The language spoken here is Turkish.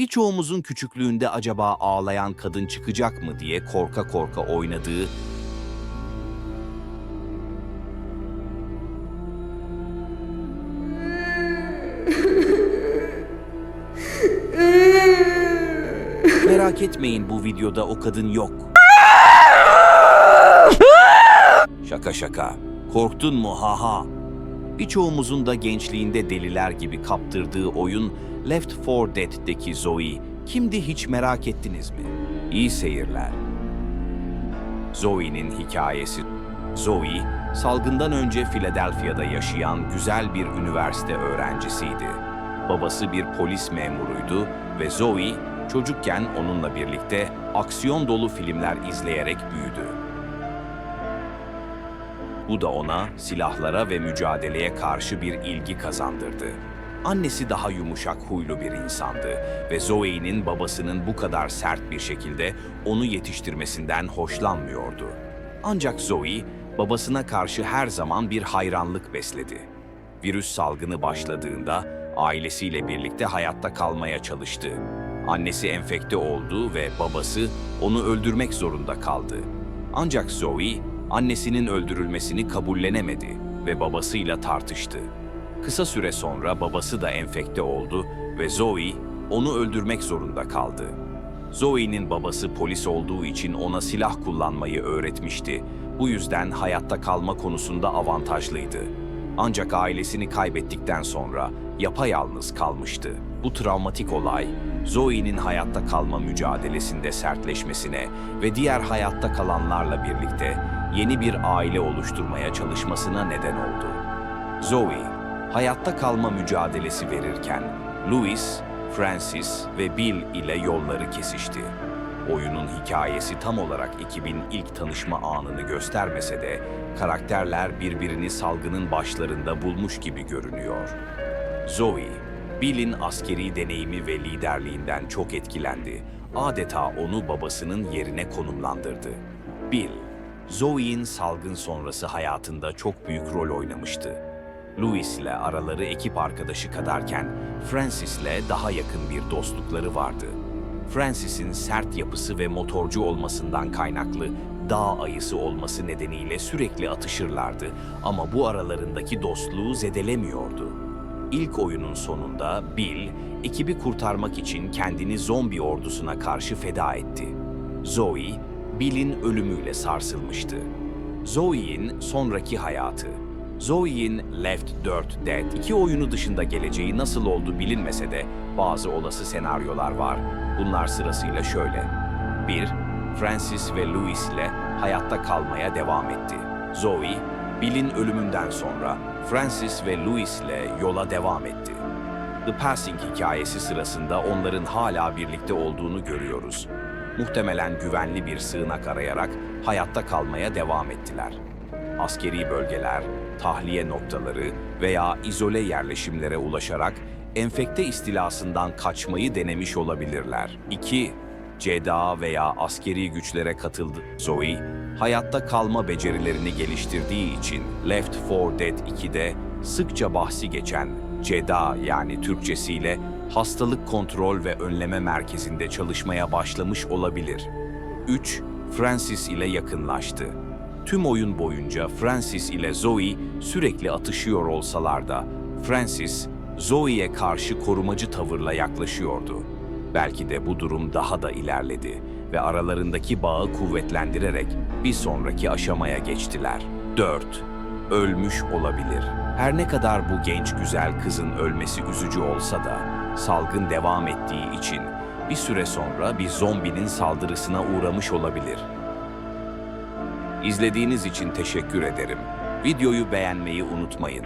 Birçoğumuzun küçüklüğünde acaba ağlayan kadın çıkacak mı diye korka korka oynadığı Merak etmeyin bu videoda o kadın yok. Şaka şaka. Korktun mu ha ha? Birçoğumuzun da gençliğinde deliler gibi kaptırdığı oyun Left 4 Dead'deki Zoe kimdi hiç merak ettiniz mi? İyi seyirler. Zoe'nin hikayesi Zoe, salgından önce Philadelphia'da yaşayan güzel bir üniversite öğrencisiydi. Babası bir polis memuruydu ve Zoe çocukken onunla birlikte aksiyon dolu filmler izleyerek büyüdü. Bu da ona silahlara ve mücadeleye karşı bir ilgi kazandırdı. Annesi daha yumuşak huylu bir insandı ve Zoe'nin babasının bu kadar sert bir şekilde onu yetiştirmesinden hoşlanmıyordu. Ancak Zoe, babasına karşı her zaman bir hayranlık besledi. Virüs salgını başladığında ailesiyle birlikte hayatta kalmaya çalıştı. Annesi enfekte oldu ve babası onu öldürmek zorunda kaldı. Ancak Zoe, annesinin öldürülmesini kabullenemedi ve babasıyla tartıştı. Kısa süre sonra babası da enfekte oldu ve Zoe onu öldürmek zorunda kaldı. Zoe'nin babası polis olduğu için ona silah kullanmayı öğretmişti. Bu yüzden hayatta kalma konusunda avantajlıydı. Ancak ailesini kaybettikten sonra yapayalnız kalmıştı. Bu travmatik olay, Zoe'nin hayatta kalma mücadelesinde sertleşmesine ve diğer hayatta kalanlarla birlikte yeni bir aile oluşturmaya çalışmasına neden oldu. Zoe, hayatta kalma mücadelesi verirken Louis, Francis ve Bill ile yolları kesişti. Oyunun hikayesi tam olarak ekibin ilk tanışma anını göstermese de karakterler birbirini salgının başlarında bulmuş gibi görünüyor. Zoe, Bill'in askeri deneyimi ve liderliğinden çok etkilendi. Adeta onu babasının yerine konumlandırdı. Bill, Zoe'in salgın sonrası hayatında çok büyük rol oynamıştı. Louis ile araları ekip arkadaşı kadarken Francis ile daha yakın bir dostlukları vardı. Francis'in sert yapısı ve motorcu olmasından kaynaklı dağ ayısı olması nedeniyle sürekli atışırlardı ama bu aralarındaki dostluğu zedelemiyordu. İlk oyunun sonunda Bill, ekibi kurtarmak için kendini zombi ordusuna karşı feda etti. Zoe, Bill'in ölümüyle sarsılmıştı. Zoe'in sonraki hayatı Zoe'in Left 4 Dead iki oyunu dışında geleceği nasıl oldu bilinmese de bazı olası senaryolar var. Bunlar sırasıyla şöyle. 1. Francis ve Louis ile hayatta kalmaya devam etti. Zoe, Bill'in ölümünden sonra Francis ve Louis ile yola devam etti. The Passing hikayesi sırasında onların hala birlikte olduğunu görüyoruz. Muhtemelen güvenli bir sığınak arayarak hayatta kalmaya devam ettiler. Askeri bölgeler, tahliye noktaları veya izole yerleşimlere ulaşarak enfekte istilasından kaçmayı denemiş olabilirler. 2. Ceda veya askeri güçlere katıldı. Zoe, hayatta kalma becerilerini geliştirdiği için Left 4 Dead 2'de sıkça bahsi geçen CEDA yani Türkçesiyle hastalık kontrol ve önleme merkezinde çalışmaya başlamış olabilir. 3. Francis ile yakınlaştı. Tüm oyun boyunca Francis ile Zoe sürekli atışıyor olsalar da Francis, Zoe'ye karşı korumacı tavırla yaklaşıyordu. Belki de bu durum daha da ilerledi ve aralarındaki bağı kuvvetlendirerek bir sonraki aşamaya geçtiler. 4. Ölmüş olabilir. Her ne kadar bu genç güzel kızın ölmesi üzücü olsa da salgın devam ettiği için bir süre sonra bir zombinin saldırısına uğramış olabilir. İzlediğiniz için teşekkür ederim. Videoyu beğenmeyi unutmayın.